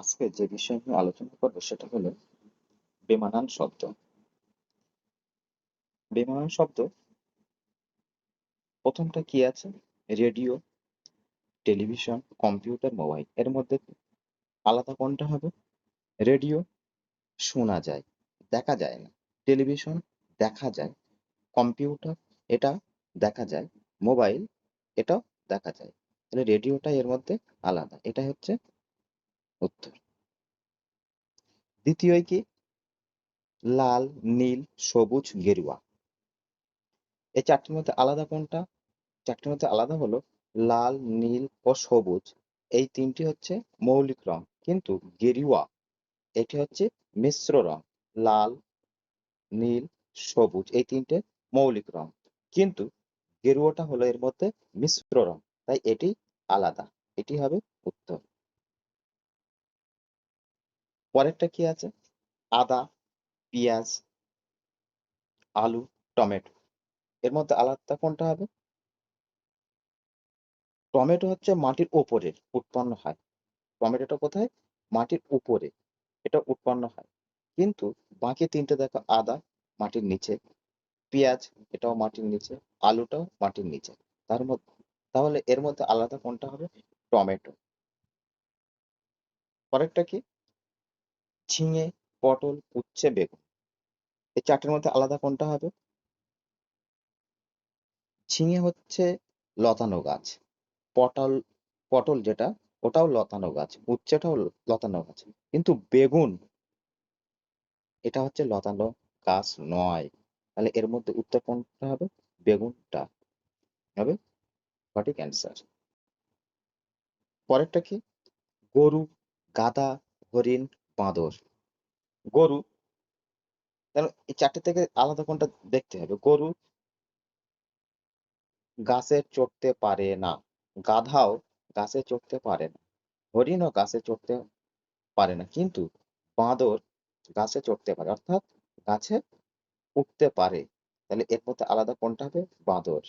আজকে যে বিষয় নিয়ে আলোচনা করব সেটা হলো বেমানান শব্দ। বেমানান শব্দ প্রথমটা কি আছে? Radio, television, computer, mobile. এর মধ্যে আলাদা কোনটা হবে? রেডিও শোনা যায়, দেখা যায় না। টেলিভিশন দেখা যায়, কম্পিউটার এটা দেখা যায়, মোবাইল এটাও দেখা যায়। তাহলে রেডিওটা এর মধ্যে আলাদা। এটা হচ্ছে উত্তর। দ্বিতীয় কি? লাল, নীল, সবুজ, গেরুয়া। এই চারটির মধ্যে আলাদা কোনটা? চারটির মধ্যে আলাদা হলো লাল, নীল ও সবুজ। এই তিনটি হচ্ছে মৌলিক রং, কিন্তু গেরুয়া, এটি হচ্ছে মিশ্র রং, লাল, নীল, সবুজ। এই তিনটে মৌলিক রং, কিন্তু গেরুয়াটা হলো এর মধ্যে মিশ্র রং, তাই এটি আলাদা। এটি হবে উত্তর। পরেরটা কি আছে? আদা, পেঁয়াজ, আলু, টমেটো। এর মধ্যে আলাদা কোনটা হবে? টমেটো হচ্ছে মাটির ওপরে উৎপন্ন হয়। টমেটোটা কোথায়? মাটির উপরে। এটা উৎপন্ন হয়। কিন্তু বাকি তিনটে দেখো, আদা মাটির নিচে, পেঁয়াজ এটাও মাটির নিচে, আলুটাও মাটির নিচে। তার মধ্যে, তাহলে এর মধ্যে আলাদা কোনটা হবে? টমেটো। পরেরটা কি? ঝিঙে, পটল, উচ্ছে, বেগুন। এই চারটের মধ্যে আলাদা কোনটা হবে? ঝিঙে হচ্ছে লতানো গাছ। পটল পটল যেটা, ওটাও লতানো গাছ, উচ্ছেটাও লতানো গাছ। কিন্তু বেগুন, এটা হচ্ছে লতানো গাছ নয়। তাহলে এর মধ্যে উত্তর কোনটা হবে? বেগুনটা। হবে? সঠিক অ্যান্সার। পরেরটা কি? গরু গাধা হরিণ বাঁদর, গরু। তাহলে এই চারটে থেকে আলাদা কোনটা দেখতে হবে? গরু গাছে চড়তে পারে না। গাধাও গাছে চড়তে পারে না। হরিণও গাছে চড়তে পারে না। কিন্তু বাঁদর গাছে চড়তে পারে, অর্থাৎ গাছে উঠতে পারে। তাহলে এর মধ্যে আলাদা কোনটা হবে? বাঁদর।